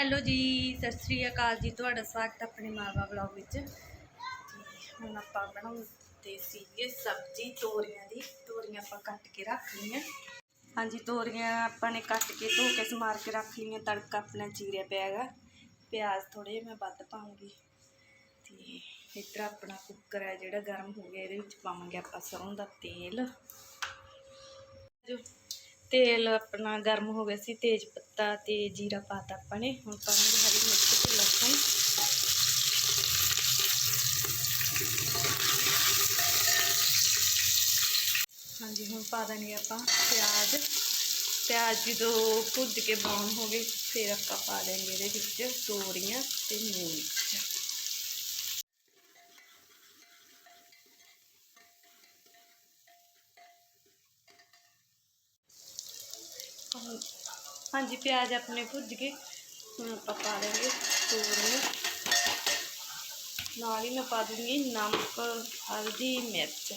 Hello ਜੀ, ਸਤਿ ਸ੍ਰੀ ਅਕਾਲ ਜੀ, ਤੁਹਾਡਾ ਸਵਾਗਤ ਆਪਣੇ ਮਾਵਾ ਵਲੌਗ ਵਿੱਚ। ਹੁਣ ਆਪਾਂ ਬਣਾਉਂਦੇ ਸੀਗੇ ਸਬਜ਼ੀ, ਤੋਰੀਆਂ ਦੀ। ਤੋਰੀਆਂ ਆਪਾਂ ਕੱਟ ਕੇ ਰੱਖ ਲਈਆਂ। ਹਾਂਜੀ, ਤੋਰੀਆਂ ਆਪਾਂ ਨੇ ਕੱਟ ਕੇ ਧੋ ਕੇ ਸਮਾਰ ਕੇ ਰੱਖ ਲਈਆਂ। ਤੜਕਾ ਆਪਣਾ ਚੀਰਿਆ ਪਿਆ ਹੈਗਾ। ਪਿਆਜ਼ ਥੋੜੇ ਜਿਹੇ ਮੈਂ ਵੱਧ ਪਾਉਂਗੀ। ਤੇ ਇੱਧਰ ਆਪਣਾ ਕੁੱਕਰ ਹੈ ਜਿਹੜਾ ਗਰਮ ਹੋ ਗਿਆ, ਇਹਦੇ ਵਿੱਚ ਪਾਵਾਂਗੇ ਆਪਾਂ ਸਰੋਂ ਦਾ ਤੇਲ। ਜੋ ਤੇਲ ਆਪਣਾ ਗਰਮ ਹੋ ਗਿਆ ਸੀ, ਤੇਜ ਪੱਤਾ ਤੇ ਜੀਰਾ ਪਾਤਾ ਆਪਾਂ ਨੇ। ਹੁਣ ਪਾਵਾਂਗੇ ਹਰੀ ਮਿਰਚ ਤੇ ਲਸਣ। ਹਾਂਜੀ, ਹੁਣ ਪਾ ਦਾਂਗੇ ਆਪਾਂ ਪਿਆਜ਼। ਪਿਆਜ਼ ਜਦੋਂ ਭੁੱਜ ਕੇ ਬਰਾਊਨ ਹੋ ਗਏ ਫਿਰ ਆਪਾਂ ਪਾ ਦੇਂਗੇ ਇਹਦੇ ਵਿੱਚ ਤੋਰੀਆਂ ਤੇ ਮਿਰਚ ਹਾਂਜੀ, ਪਿਆਜ਼ ਆਪਣੇ ਭੁੱਜ ਗਏ। ਹੁਣ ਆਪਾਂ ਪਾ ਦੇਂਗੇ ਤੋਰੀਆਂ ਨਾਲ ਹੀ ਮੈਂ ਪਾ ਦੂੰਗੀ ਨਮਕ, ਹਲਦੀ, ਮਿਰਚ।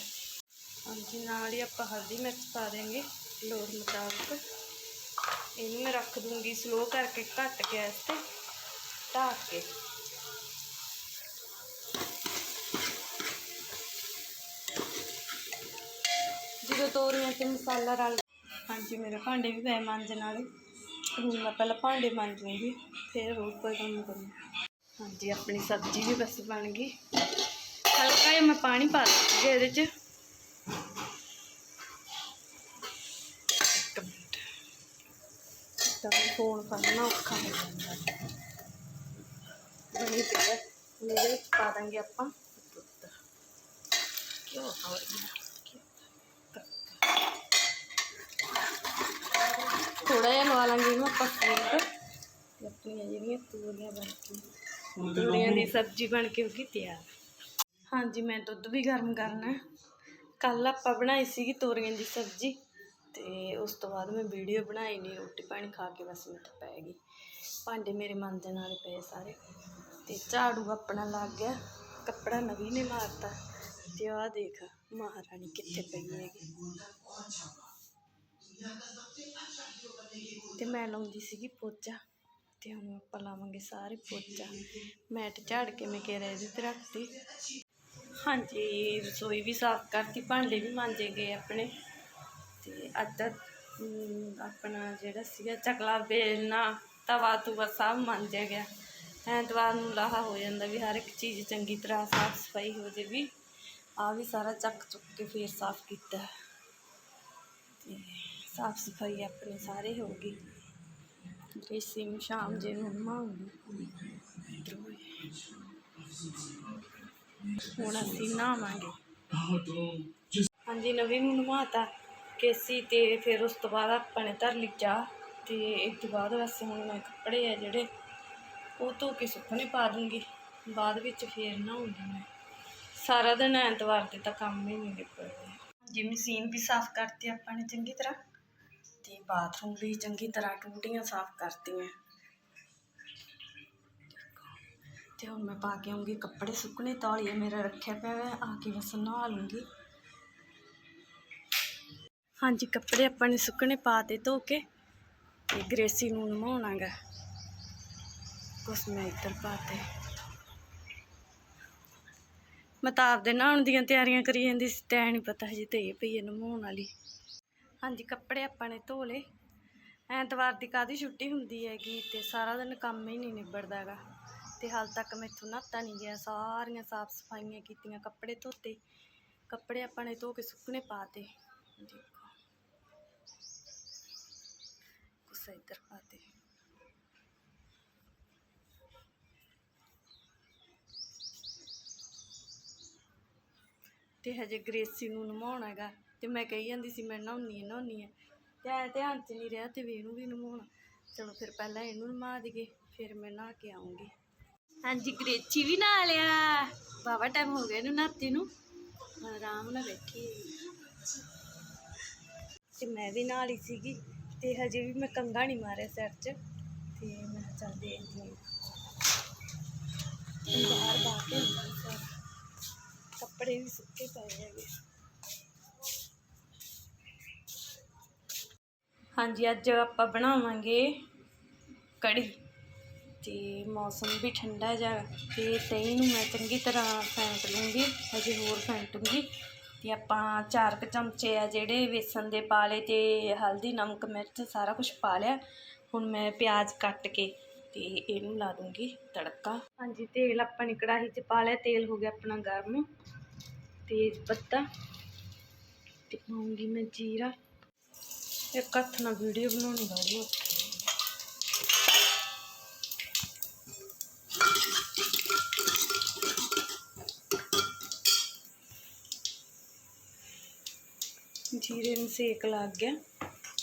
ਹਾਂਜੀ, ਨਾਲ ਹੀ ਆਪਾਂ ਹਲਦੀ, ਮਿਰਚ ਪਾ ਦੇਂਗੇ ਲੋੜ ਮੁਤਾਬਕ। ਇਹਨੂੰ ਮੈਂ ਰੱਖ ਦੂੰਗੀ ਸਲੋ ਕਰਕੇ ਘੱਟ ਗੈਸ ਤੇ ਢੱਕ ਕੇ। ਜਦੋਂ ਤੋਰੀਆਂ ਤੇ ਮਸਾਲਾ ਰਲ ਹਾਂਜੀ, ਮੇਰੇ ਭਾਂਡੇ ਵੀ ਪਏ ਮਾਂਜਣ ਵਾਲੇ। ਹੁਣ ਮੈਂ ਪਹਿਲਾਂ ਭਾਂਡੇ ਮਾਂਜੂੰਗੀ, ਫਿਰ ਹੋਰ ਕੋਈ ਕੰਮ ਕਰੂੰ ਹਾਂਜੀ, ਆਪਣੀ ਸਬਜ਼ੀ ਵੀ ਬਸ ਬਣ ਗਈ। ਹਲਕਾ ਜਿਹਾ ਮੈਂ ਪਾਣੀ ਪਾ ਦਿੱਤਾ ਇਹਦੇ 'ਚ। ਇੱਕ ਮਿੰਟ। ਤਾਂ ਫੋਨ ਕਰਨਾ ਔਖਾ ਹੋ ਜਾਂਦਾ। ਬਣੀ ਪਈ ਹੈ ਹੁਣ ਪਾ ਦਾਂਗੇ ਆਪਾਂ। ਦੁੱਧ। ਕਿਉਂ ਹੋ ਥੋੜਾ ਜਿਹਾ ਲਵਾ ਲਾਂਗੇ ਇਹਨੂੰ ਆਪਾਂ ਤੇ ਆਪਣੀਆਂ ਜਿਹੜੀਆਂ ਤੋਰੀਆਂ ਬਣ ਕੇ ਤੋਰੀਆਂ ਦੀ ਸਬਜ਼ੀ ਬਣ ਕੇ ਹੋ ਗਈ ਤਿਆਰ। ਹਾਂਜੀ ਮੈਂ ਦੁੱਧ ਵੀ ਗਰਮ ਕਰਨਾ ਕੱਲ ਆਪਾਂ ਬਣਾਈ ਸੀਗੀ ਤੋਰੀਆਂ ਦੀ ਸਬਜ਼ੀ ਤੇ ਉਸ ਤੋਂ ਬਾਅਦ ਮੈਂ ਵੀਡੀਓ ਬਣਾਈ ਨਹੀਂ ਰੋਟੀ ਪਾਣੀ ਖਾ ਕੇ ਬਸ ਮੈਂ ਤਾਂ ਪੈ ਗਈ। ਭਾਂਡੇ ਮੇਰੇ ਮਾਂਜਣ ਵਾਲੇ ਪਏ ਸਾਰੇ ਤੇ ਝਾੜੂ ਆਪਣਾ ਲੱਗ ਗਿਆ। ਕੱਪੜਾ ਨਵੀਂ ਨੇ ਮਾਰਤਾ ਤੇ ਆਹ ਦੇਖ ਮਹਾਰਾਣੀ ਕਿੱਥੇ ਪਈ ਹੈਗੀ। ਤੇ ਮੈਂ ਲਾਉਂਦੀ ਸੀਗੀ ਪੋਚਾ ਤੇ ਹੁਣ ਆਪਾਂ ਲਾਵਾਂਗੇ ਸਾਰੇ ਪੋਚਾ। ਮੈਟ ਝਾੜ ਕੇ ਮੈਂ ਕਿਹਾ ਇਹਦੇ ਤੇ ਰੱਖਤੀ। ਹਾਂਜੀ, ਰਸੋਈ ਵੀ ਸਾਫ਼ ਕਰਤੀ, ਭਾਂਡੇ ਵੀ ਮਾਂਜੇ ਗਏ ਆਪਣੇ। ਤੇ ਅੱਜ ਆਪਣਾ ਜਿਹੜਾ ਸੀਗਾ ਚਕਲਾ ਬੇਲਣਾ ਤਵਾ ਤੁਵਾ ਸਭ ਮਾਂਜਿਆ ਗਿਆ। ਐਤਵਾਰ ਨੂੰ ਲਾਹਾ ਹੋ ਜਾਂਦਾ ਵੀ ਹਰ ਇੱਕ ਚੀਜ਼ ਚੰਗੀ ਤਰ੍ਹਾਂ ਸਾਫ਼ ਸਫ਼ਾਈ ਹੋ ਜੇ ਵੀ। ਆ ਵੀ ਸਾਰਾ ਚੱਕ ਚੁੱਕ ਕੇ ਫੇਰ ਸਾਫ਼ ਕੀਤਾ। ਤੇ ਸਾਫ਼ ਸਫ਼ਾਈ ਆਪਣੀ ਸਾਰੇ ਹੋ ਗਈ। ਦੇਸੀ ਸ਼ਾਮ ਜੇ ਨੂੰ ਹੁਣ ਅਸੀਂ ਨਹਾਵਾਂਗੇ। ਹਾਂਜੀ, ਨਵੀਂ ਨੂੰ ਨਵਾਤਾ ਕੇਸੀ ਤੇ ਫਿਰ ਉਸ ਤੋਂ ਬਾਅਦ ਆਪਾਂ ਨੇ ਧਰ ਲਈ ਚਾਹ ਤੇ ਇਸ ਤੋਂ ਬਾਅਦ ਵੈਸੇ ਹੁਣ ਮੈਂ ਕੱਪੜੇ ਆ ਜਿਹੜੇ ਉਹ ਧੋ ਕੇ ਸੁੱਕਣੇ ਪਾ ਦੂੰਗੀ। ਬਾਅਦ ਵਿੱਚ ਫੇਰ ਨਹਾਉਂਗੀ ਮੈਂ। ਸਾਰਾ ਦਿਨ ਐਤਵਾਰ ਤੇ ਤਾਂ ਕੰਮ ਹੀ ਨਹੀਂ ਨਿਬੜਦੇ। ਜੀ ਮਸ਼ੀਨ ਵੀ ਸਾਫ਼ ਕਰਤੀ ਆਪਾਂ ਨੇ ਚੰਗੀ ਤਰ੍ਹਾਂ। ਤੇ ਬਾਥਰੂਮ ਵੀ ਚੰਗੀ ਤਰ੍ਹਾਂ ਟੂਟੀਆਂ ਸਾਫ਼ ਕਰਤੀਆਂ। ਤੇ ਹੁਣ ਮੈਂ ਪਾ ਕੇ ਆਉਂਗੀ ਕੱਪੜੇ, ਸੁੱਕਣੇ ਤੌਲੀਆ ਮੇਰਾ ਰੱਖਿਆ ਪਿਆ ਹੈ ਆ ਕੇ ਬਸ ਨਹਾ ਲੂੰਗੀ। ਹਾਂਜੀ, ਕੱਪੜੇ ਆਪਾਂ ਨੇ ਸੁੱਕਣੇ ਪਾ ਤੇ ਧੋ ਕੇ ਤੇ ਗ੍ਰੇਸੀ ਨੂੰ ਨਵਾਉਣਾਗਾ ਕੁਛ ਮੈਂ ਇੱਧਰ ਪਾਤੇ ਮੈਂ ਤਾਂ ਆਪਦੇ ਨਹਾਉਣ ਦੀਆਂ ਤਿਆਰੀਆਂ ਕਰੀ ਜਾਂਦੀ ਸੀ ਤੈਨੂੰ ਨਹੀਂ ਪਤਾ ਹਜੇ ਤੇ ਇਹ ਪਈ ਹੈ ਨਵਾਉਣ ਵਾਲੀ। ਹਾਂਜੀ, ਕੱਪੜੇ ਆਪਾਂ ਨੇ ਧੋ ਲਏ। ਐਤਵਾਰ ਦੀ ਕਾਦੀ ਛੁੱਟੀ ਹੁੰਦੀ ਹੈਗੀ ਤੇ ਸਾਰਾ ਦਿਨ ਕੰਮ ਹੀ ਨਹੀਂ ਨਿਬੜਦਾ ਹੈਗਾ। ਤੇ ਹਾਲ ਤੱਕ ਮੈਥੋਂ ਨਹਾਤਾ ਨਹੀਂ ਗਿਆ, ਸਾਰੀਆਂ ਸਾਫ਼ ਸਫਾਈਆਂ ਕੀਤੀਆਂ, ਕੱਪੜੇ ਧੋਤੇ। ਕੱਪੜੇ ਆਪਾਂ ਨੇ ਧੋ ਕੇ ਸੁੱਕਣੇ ਪਾਤੇ ਦੇਖੋ। ਕੁਛ ਇੱਧਰ ਪਾਤੇ ਤੇ। ਹਜੇ ਗ੍ਰੇਸੀ ਨੂੰ ਨਵਾਉਣਾ ਹੈਗਾ। ਤੇ ਮੈਂ ਕਹੀ ਜਾਂਦੀ ਸੀ ਮੈਂ ਨਹਾਉਣੀ ਆ ਨਹਾਉਣੀ ਆ। ਤੇ ਐ ਧਿਆਨ ਚ ਨਹੀਂ ਰਿਹਾ ਤੇ ਵੀ ਇਹਨੂੰ ਵੀ ਨਵਾਉਣਾ ਚਲੋ ਫਿਰ ਪਹਿਲਾਂ ਇਹਨੂੰ ਨਵਾ ਦਈਏ ਫਿਰ ਮੈਂ ਨਹਾ ਕੇ ਆਉਂਗੀ ਹਾਂਜੀ ਗ੍ਰੇਚੀ ਵੀ ਨਹਾ ਲਿਆ ਬਾਬਾ ਟਾਈਮ ਹੋ ਗਿਆ ਇਹਨੂੰ ਨਹਾਤੀ ਨੂੰ। ਆਰਾਮ ਨਾਲ ਬੈਠੀ ਤੇ ਮੈਂ ਵੀ ਨਹਾ ਲਈ ਸੀਗੀ ਤੇ ਹਜੇ ਵੀ ਮੈਂ ਕੰਗਾ ਨਹੀਂ ਮਾਰਿਆ ਸਿਰ 'ਚ। ਤੇ ਮੈਂ ਚੱਲ ਦੇਖਦੀ ਹਾਂ ਬਾਹਰ ਬਾਹਰ ਕੇ ਕੱਪੜੇ ਵੀ ਸੁੱਕੇ ਪਏ ਹੈਗੇ। ਹਾਂਜੀ, ਅੱਜ ਆਪਾਂ ਬਣਾਵਾਂਗੇ ਕੜੀ। ਤੇ ਮੌਸਮ ਵੀ ਠੰਡਾ ਜਾ ਤੇ ਦਹੀਂ ਨੂੰ ਮੈਂ ਚੰਗੀ ਤਰ੍ਹਾਂ ਫੈਂਟ ਲੂੰਗੀ, ਹਜੇ ਹੋਰ ਫੈਂਟੂੰਗੀ। ਤੇ ਆਪਾਂ ਚਾਰ ਕੁ ਚਮਚੇ ਆ ਜਿਹੜੇ ਵੇਸਣ ਦੇ ਪਾ ਲਏ ਤੇ ਹਲਦੀ, ਨਮਕ, ਮਿਰਚ, ਸਾਰਾ ਕੁਝ ਪਾ ਲਿਆ। ਹੁਣ ਮੈਂ ਪਿਆਜ਼ ਕੱਟ ਕੇ ਤੇ ਇਹਨੂੰ ਲਾ ਦੂੰਗੀ ਤੜਕਾ। ਹਾਂਜੀ, ਤੇਲ ਆਪਾਂ ਨੇ ਕੜਾਹੀ 'ਚ ਪਾ ਲਿਆ, ਤੇਲ ਹੋ ਗਿਆ ਆਪਣਾ ਗਰਮ। ਤੇਜ਼ ਪੱਤਾ। ਤੇ ਪਾਉਂਗੀ ਮੈਂ ਜੀਰਾ। ਇੱਕ ਹੱਥ ਨਾਲ ਵੀਡੀਓ ਬਣਾਉਣੀ ਬੜੀ ਔਖੀ ਜੀਰੇ ਨੂੰ ਸੇਕ ਲੱਗ ਗਿਆ,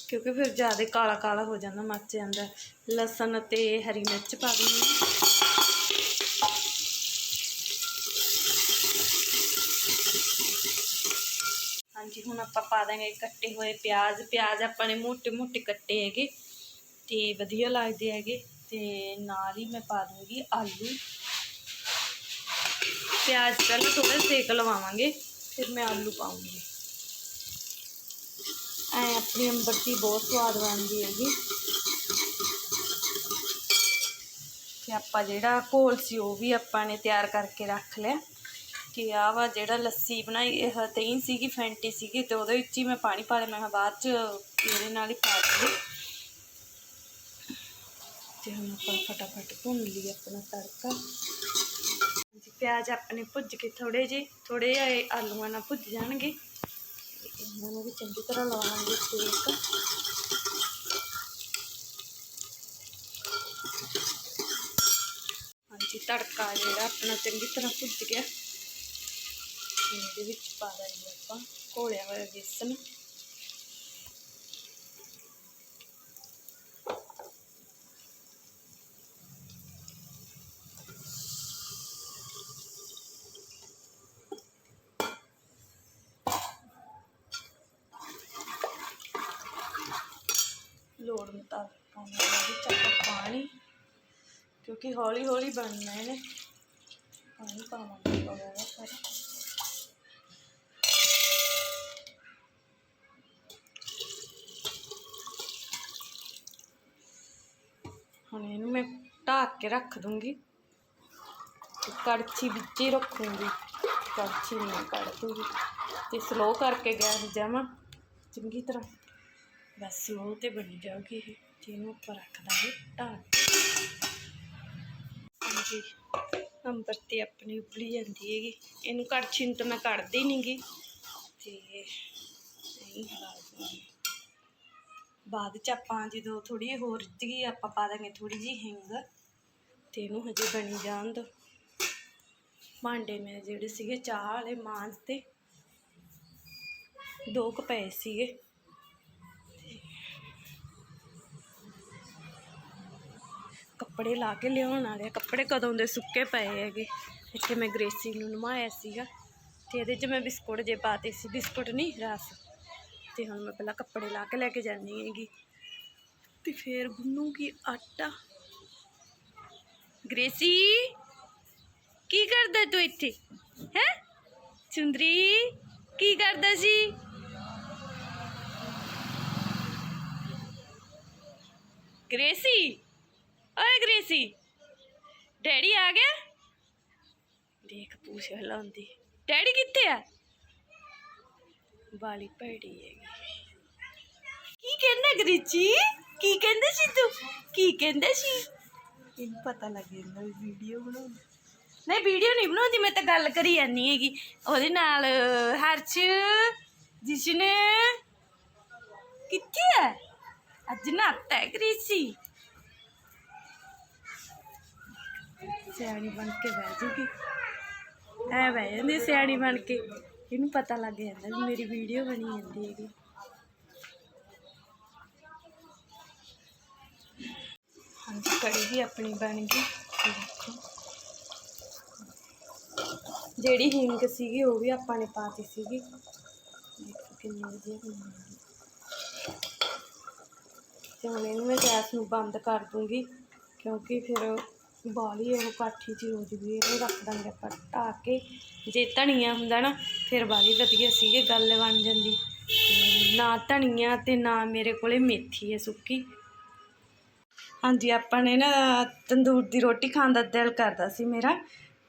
ਕਿਉਂਕਿ ਫਿਰ ਜ਼ਿਆਦਾ ਕਾਲਾ ਕਾਲਾ ਹੋ ਜਾਂਦਾ, ਮੱਚ ਜਾਂਦਾ। ਲਸਣ ਅਤੇ ਹਰੀ ਮਿਰਚ ਪਾ ਦੂੰਗੀ ਹਾਂਜੀ ਹੁਣ ਆਪਾਂ ਪਾ ਦਾਂਗੇ ਕੱਟੇ ਹੋਏ ਪਿਆਜ਼। ਪਿਆਜ਼ ਆਪਾਂ ਨੇ ਮੋਟੇ ਮੋਟੇ ਕੱਟੇ ਹੈਗੇ। ਤੇ ਵਧੀਆ ਲੱਗਦੇ ਹੈਗੇ। ਤੇ ਨਾਲ ਹੀ ਮੈਂ ਪਾ ਦੂੰਗੀ ਆਲੂ। ਪਿਆਜ਼ ਪਹਿਲਾਂ ਥੋੜਾ ਸੇਕ ਲਵਾਵਾਂਗੇ, ਫਿਰ ਮੈਂ ਆਲੂ ਪਾਉਂਗੀ। ਐ ਆਪਣੀ ਅੰਬਰਤੀ ਬਹੁਤ ਸਵਾਦ ਬਣਦੀ ਹੈਗੀ। ਤੇ ਆਪਾਂ ਜਿਹੜਾ ਘੋਲ ਸੀ ਉਹ ਵੀ ਆਪਾਂ ਨੇ ਤਿਆਰ ਕਰਕੇ ਰੱਖ ਲਿਆ। ਕਿ ਆਹ ਵਾ, ਜਿਹੜਾ ਲੱਸੀ ਬਣਾਈ, ਇਹ ਦਹੀਂ ਸੀਗੀ, ਫੈਂਟੀ ਸੀਗੀ, ਤੇ ਉਹਦੇ ਵਿੱਚ ਹੀ ਮੈਂ ਪਾਣੀ ਪਾ ਲਿਆ। ਮੈਂ ਕਿਹਾ ਬਾਅਦ ਚ ਇਹਦੇ ਨਾਲ ਹੀ ਪਾ ਦੂੰਗੀ ਤੇ ਹੁਣ ਆਪਾਂ ਫਟਾਫਟ ਭੁੰਨ ਲਈ ਆਪਣਾ ਤੜਕਾ। ਜੀ ਪਿਆਜ਼ ਆਪਣੇ ਭੁੱਜ ਕੇ ਥੋੜੇ ਜਿਹੇ। ਥੋੜੇ ਜਿਹੇ ਆਲੂਆਂ ਨਾਲ ਭੁੱਜ ਜਾਣਗੇ। ਤੇ ਇਹਨਾਂ ਨੂੰ ਵੀ ਚੰਗੀ ਤਰ੍ਹਾਂ ਲਵਾਵਾਂਗੇ ਸੇਕ ਹਾਂਜੀ, ਤੜਕਾ ਜਿਹੜਾ ਆਪਣਾ ਚੰਗੀ ਤਰ੍ਹਾਂ ਭੁੱਜ ਗਿਆ। ਤੇ ਇਹਦੇ ਵਿੱਚ ਪਾ ਦਾਂਗੇ ਆਪਾਂ, ਘੋਲਿਆ ਹੋਇਆ ਬੇਸਨ। ਲੋੜ ਮੁਤਾਬਕ ਪਾਉਣਾ ਹੈ ਵਿੱਚ ਪਾਣੀ, ਕਿਉਂਕਿ ਹੌਲੀ ਹੌਲੀ ਬਣਨਾ ਇਹਨੇ। ਪਾਣੀ ਪਾਵਾਂਗੇ। ਹੁਣ ਇਹਨੂੰ ਮੈਂ ਢੱਕ ਕੇ ਰੱਖ ਦੂੰਗੀ ਕੜਛੀ ਵਿੱਚ ਹੀ ਰੱਖੂੰਗੀ। ਕੜਛੀ ਨਹੀਂ ਕੱਢ ਦੂੰਗੀ। ਤੇ ਸਲੋ ਕਰਕੇ ਗੈਸ ਜਾਵਾਂ ਚੰਗੀ ਤਰ੍ਹਾਂ। ਬਸ ਸਲੋ ਤੇ ਬਣ ਜਾਊਗੀ ਇਹ। ਇਹਨੂੰ ਉੱਪਰ ਰੱਖ ਦਾਂਗੇ ਢੱਕ ਹਾਂਜੀ। ਅੰਬਰ ਤੇ ਆਪਣੀ ਉਬਲੀ ਜਾਂਦੀ ਹੈਗੀ। ਇਹਨੂੰ ਕੜਛੀ ਨੂੰ ਤਾਂ ਮੈਂ ਕੱਢਦੀ ਨਹੀਂਗੀ ਤੇ ਨਹੀਂ ਹਿਲਾ ਦੂੰਗੀ। ਬਾਅਦ ਚ ਆਪਾਂ ਜਦੋਂ ਥੋੜੀ ਹੋਰ ਰਿੱਝ ਗਈ, ਆਪਾਂ ਪਾ ਦਾਂਗੇ ਥੋੜੀ ਜਿਹੀ ਹਿੰਗ ਤੇ ਇਹਨੂੰ ਹਜੇ ਬਣੀ ਜਾਣ ਦੋ। ਭਾਂਡੇ ਮੇਰੇ ਜਿਹੜੇ ਸੀਗੇ, ਚਾਹ ਵਾਲੇ, ਮਾਂਜ ਤੇ ਦੋ ਕੁ ਪਏ ਸੀਗੇ। ਕੱਪੜੇ ਲਾ ਕੇ ਲਿਆਉਣ ਵਾਲੇ ਆ। ਕੱਪੜੇ ਕਦੋਂ ਦੇ ਸੁੱਕੇ ਪਏ ਹੈਗੇ। ਇੱਥੇ ਮੈਂ ਗ੍ਰੇਸੀ ਨੂੰ ਨਮਾਇਆ ਸੀਗਾ ਤੇ ਇਹਦੇ 'ਚ ਮੈਂ ਬਿਸਕੁਟ ਜੇ ਪਾਤੇ ਸੀ। ਬਿਸਕੁਟ ਨਹੀਂ, ਰਸ। ਤੇ ਹੁਣ ਮੈਂ ਪਹਿਲਾਂ ਕੱਪੜੇ ਲਾ ਕੇ ਲੈ ਕੇ ਜਾਣੀ ਹੈਗੀ। ਤੇ ਫੇਰ ਗੁੰਨੂਗੀ ਆਟਾ? ਗ੍ਰੇਸੀ, ਕੀ ਕਰਦਾ ਤੂੰ ਇੱਥੇ? ਹੈ? ਚੁੰਦਰੀ ਕੀ ਕਰਦਾ ਸੀ? ਗ੍ਰੇਸੀ? ਓਏ ਗ੍ਰੇਸੀ, ਡੈਡੀ ਆ ਗਿਆ? ਦੇਖ, ਪੂਛ ਹਿਲਾਉਂਦੀ। ਡੈਡੀ ਕਿੱਥੇ ਆ? ਬਾਲੀ ਭੈੜੀ ਹੈਗੀ। ਕੀ ਕਹਿੰਦਾ ਗ੍ਰੇਚੀ? ਕੀ ਕਹਿੰਦਾ ਸੀ ਤੂੰ? ਕੀ ਕਹਿੰਦਾ ਸੀ? ਇਹਨੂੰ ਪਤਾ ਲੱਗ ਜਾਂਦਾ ਵੀਡੀਓ ਬਣਾਉਂਦੀ ਨਹੀਂ ਵੀਡੀਓ ਨਹੀਂ ਬਣਾਉਂਦੀ ਮੈਂ ਤਾਂ ਗੱਲ ਕਰੀ ਜਾਂਦੀ ਹੈਗੀ। ਉਹਦੇ ਨਾਲ ਹਰਸ਼ ਜਿਸ਼ਨ ਕਿੱਥੇ ਹੈ ਅੱਜ ਨਾਤਾ ਹੈ ਗ੍ਰੇਸੀ ਸਿਆਣੀ ਬਣ ਕੇ ਬਹਿ ਜੂਗੀ। ਐ ਬਹਿ ਜਾਂਦੀ ਸਿਆਣੀ ਬਣ ਕੇ। ਇਹਨੂੰ ਪਤਾ ਲੱਗ ਜਾਂਦਾ ਵੀ ਮੇਰੀ ਵੀਡੀਓ ਬਣੀ ਜਾਂਦੀ ਹੈਗੀ। ਹਾਂਜੀ, ਕੜੀ ਵੀ ਆਪਣੀ ਬਣ ਗਈ। ਦੇਖੋ। ਜਿਹੜੀ ਹਿੰਗ ਸੀਗੀ, ਉਹ ਵੀ ਆਪਾਂ ਨੇ ਪਾਤੀ ਸੀਗੀ। ਦੇਖੋ ਕਿੰਨੀ ਵਧੀਆ ਬਣੀ ਤੇ ਹੁਣ ਇਹਨੂੰ ਮੈਂ ਗੈਸ ਨੂੰ ਬੰਦ ਕਰ ਦੂੰਗੀ, ਕਿਉਂਕਿ ਫਿਰ ਬਾਲੀ ਉਹ ਕਾਠੀ ਜਿਹੀ ਹੋ ਜੂਗੀ, ਇਹਨੂੰ ਰੱਖ ਦਾਂਗੇ ਆਪਾਂ ਢੱਕ ਕੇ। ਜੇ ਧਨੀਆ ਹੁੰਦਾ ਨਾ, ਫਿਰ ਬਾਲੀ ਵਧੀਆ ਸੀਗੇ, ਗੱਲ ਬਣ ਜਾਂਦੀ। ਨਾ ਧਨੀਆ ਤੇ ਨਾ ਮੇਰੇ ਕੋਲੇ ਮੇਥੀ ਹੈ ਸੁੱਕੀ। ਹਾਂਜੀ, ਆਪਾਂ ਨੇ ਨਾ ਤੰਦੂਰ ਦੀ ਰੋਟੀ ਖਾਣ ਦਾ ਦਿਲ ਕਰਦਾ ਸੀ ਮੇਰਾ।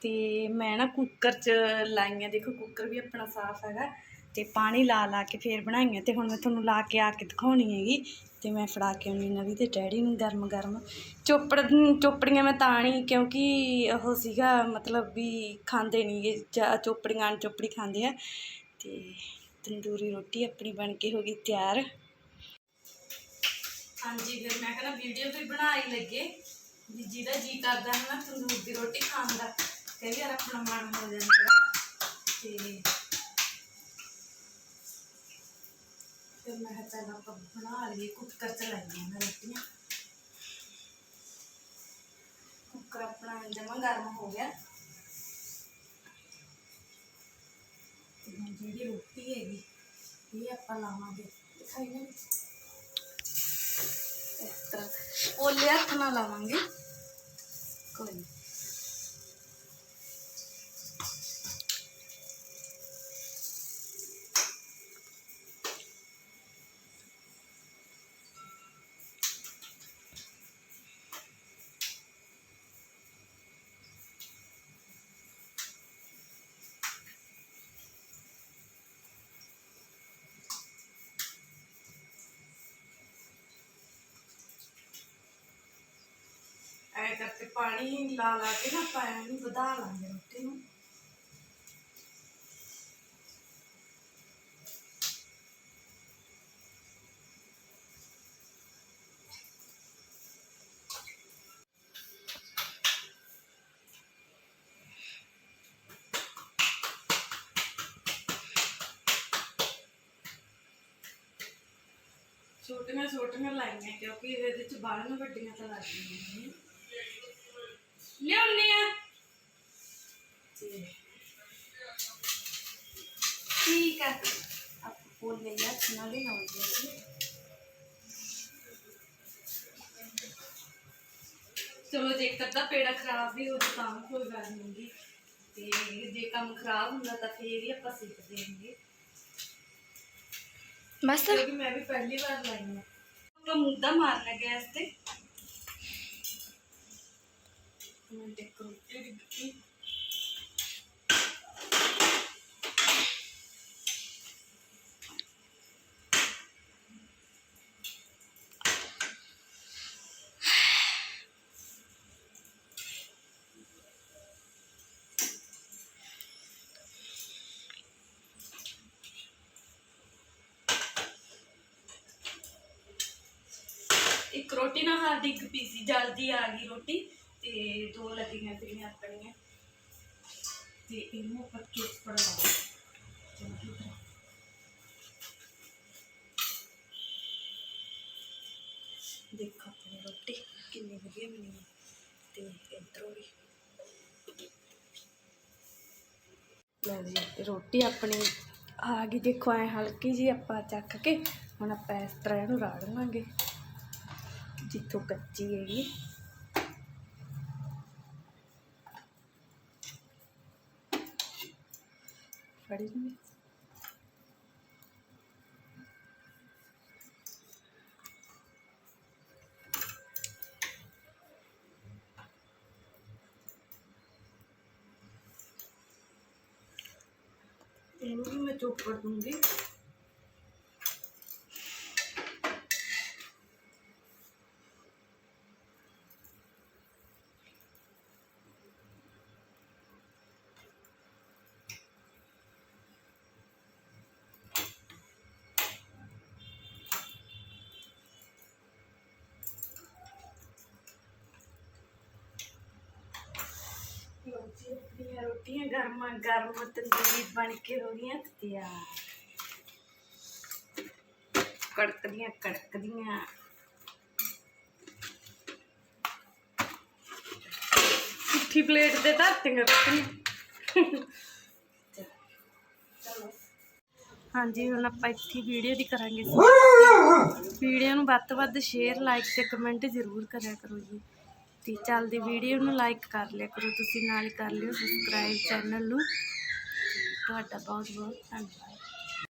ਤੇ ਮੈਂ ਨਾ ਕੁੱਕਰ 'ਚ ਲਾਈਆਂ, ਦੇਖੋ ਕੁੱਕਰ ਵੀ ਆਪਣਾ ਸਾਫ਼ ਹੈਗਾ। ਤੇ ਪਾਣੀ ਲਾ ਲਾ ਕੇ ਫੇਰ ਬਣਾਈਆਂ ਤੇ ਹੁਣ ਮੈਂ ਤੁਹਾਨੂੰ ਲਾ ਕੇ ਆ ਕੇ ਦਿਖਾਉਣੀ ਹੈਗੀ ਤੇ ਮੈਂ ਫੜਾ ਕੇ ਆਉਣੀ ਨਵੀਂ ਤੇ ਡੈਡੀ ਨੂੰ ਗਰਮ ਗਰਮ। ਚੋਪੜ, ਚੋਪੜੀਆਂ ਮੈਂ ਤਾਂ ਨਹੀਂ ਕਿਉਂਕਿ ਉਹ ਸੀਗਾ ਮਤਲਬ ਵੀ ਖਾਂਦੇ ਨਹੀਂ ਇਹ ਚੋਪੜੀਆਂ ਅਣ ਚੋਪੜੀ ਖਾਂਦੇ ਆ ਤੇ ਤੰਦੂਰੀ ਰੋਟੀ ਆਪਣੀ ਬਣ ਕੇ ਹੋ ਗਈ ਤਿਆਰ। ਹਾਂਜੀ, ਫਿਰ ਮੈਂ ਕਹਿੰਦਾ ਵੀਡੀਓ ਵੀ ਬਣਾ ਹੀ ਲੱਗੇ। ਵੀ ਜਿਹਦਾ ਜੀ ਕਰਦਾ ਹੈ ਨਾ ਤੰਦੂਰ ਦੀ ਰੋਟੀ ਖਾਣ ਦਾ। ਕਈ ਵਾਰ ਆਪਣਾ ਮਨ ਹੋ ਜਾਂਦਾ। ਤੇ ਫਿਰ ਮੈਂ ਕਿਹਾ ਚੱਲ ਆਪਾਂ ਬਣਾ ਲਈਏ ਕੁੱਕਰ ਚ ਲਾਈਆਂ ਮੈਂ ਰੋਟੀਆਂ ਕੁੱਕਰ ਆਪਣਾ ਜਮਾ ਗਰਮ ਹੋ ਗਿਆ ਤੇ ਹੁਣ ਜਿਹੜੀ ਰੋਟੀ ਹੈਗੀ ਇਹ ਆਪਾਂ ਲਾਵਾਂਗੇ ਦਿਖਾਈ ਨਾ ਇਸ ਤਰ੍ਹਾਂ ਓਲੇ ਹੱਥ ਨਾਲ ਲਾਵਾਂਗੇ ਕੋਈ ਨੀ। ਐ ਕਰਕੇ ਪਾਣੀ ਲਾ ਲਾ ਕੇ ਨਾ ਆਪਾਂ ਇਹਨੂੰ ਵਧਾ ਲਾਂਗੇ ਰੋਟੀ ਨੂੰ ਛੋਟੀਆਂ ਛੋਟੀਆਂ ਲਾਈਆਂ ਕਿਉਂਕਿ ਇਹਦੇ ਵਿੱਚ ਬਾਹਰ ਵੱਡੀਆਂ ਤਾਂ ਲੱਗਦੀਆਂ ਨੇ ਠੀਕ ਆ ਆਪ ਫੋਨ ਲੈ ਜਾ ਨਾਲ ਹੀ ਲਾਉਂਦੇ ਚਲੋ ਜੇ ਇੱਕ ਅੱਧਾ ਪੇੜਾ ਖਰਾਬ ਵੀ ਹੋ ਜਾਏ ਤਾਂ ਵੀ ਕੋਈ ਗੱਲ ਨਹੀਂ ਤੇ ਜੇ ਕੰਮ ਖਰਾਬ ਹੁੰਦਾ ਤਾਂ ਫੇਰ ਹੀ ਆਪਾਂ ਸਿੱਖ ਦੇਵਾਂਗੇ ਬਸ ਕਿਉਂਕਿ ਮੈਂ ਵੀ ਪਹਿਲੀ ਵਾਰ ਲਾਈ ਹੈ ਆਪਾਂ ਮੁੱਦਾ ਮਾਰਨਾ ਗੈਸ ਤੇ ਮੈਂ ਦੇਖ ਰੋਟੀ ਦਿੱਤੀ ਇੱਕ ਰੋਟੀ ਨਾ ਹਾਂ ਦੀ ਪਈ ਸੀ ਜਲਦੀ ਆ ਗਈ ਰੋਟੀ ਤੇ ਦੋ ਲੱਗੀਆਂ ਪਈਆਂ ਆਪਣੀਆਂ। ਤੇ ਇਹਨੂੰ ਆਪਾਂ ਚੋਪੜ ਲਾ ਚੰਗੀ ਤਰ੍ਹਾਂ। ਦੇਖੋ ਆਪਣੀ ਰੋਟੀ ਕਿੰਨੀ ਵਧੀਆ ਬਣੀ ਤੇ ਇੱਧਰੋਂ ਵੀ। ਲਓ ਜੀ ਰੋਟੀ ਆਪਣੀ ਆ ਗਈ। ਦੇਖੋ ਐ ਹਲਕੀ ਜੀ ਆਪਾਂ ਚੱਕ ਕੇ ਹੁਣ ਆਪਾਂ ਇਸ ਤਰ੍ਹਾਂ ਇਹਨੂੰ ਰਾੜ ਲਾਂਗੇ। ਜਿੱਥੋਂ ਕੱਚੀ ਹੈਗੀ ਫੜੀ ਨੂੰ ਇਹਨੂੰ ਮੈਂ ਚੋਪੜ ਦੂੰਗੀ। ਰੋਟੀਆਂ ਗਰਮਾ ਗਰਮ ਤੰਦੂਰੀ ਬਣ ਕੇ ਹੋ ਗਈਆਂ ਤਿਆਰ। ਕੜਕਦੀਆਂ ਕੜਕਦੀਆਂ। ਪੁੱਠੀ ਪਲੇਟ ਤੇ ਧਰਤੀਆਂ ਚਲੋ ਹਾਂਜੀ ਹੁਣ ਆਪਾਂ ਇੱਥੇ ਵੀਡੀਓ ਦੀ ਕਰਾਂਗੇ। ਵੀਡੀਓ ਨੂੰ ਵੱਧ ਤੋਂ ਵੱਧ ਸ਼ੇਅਰ ਲਾਈਕ ਤੇ ਕਮੈਂਟ ਜ਼ਰੂਰ ਕਰਿਆ ਕਰੋ ਜੀ। ਤੇ ਚੱਲਦੀ ਵੀਡੀਓ ਨੂੰ ਲਾਈਕ ਕਰ ਲਿਆ ਕਰੋ, ਤੁਸੀਂ ਨਾਲ ਕਰ ਲਿਓ ਸਬਸਕ੍ਰਾਈਬ ਚੈਨਲ ਨੂੰ। ਤੁਹਾਡਾ ਬਹੁਤ ਬਹੁਤ ਧੰਨਵਾਦ।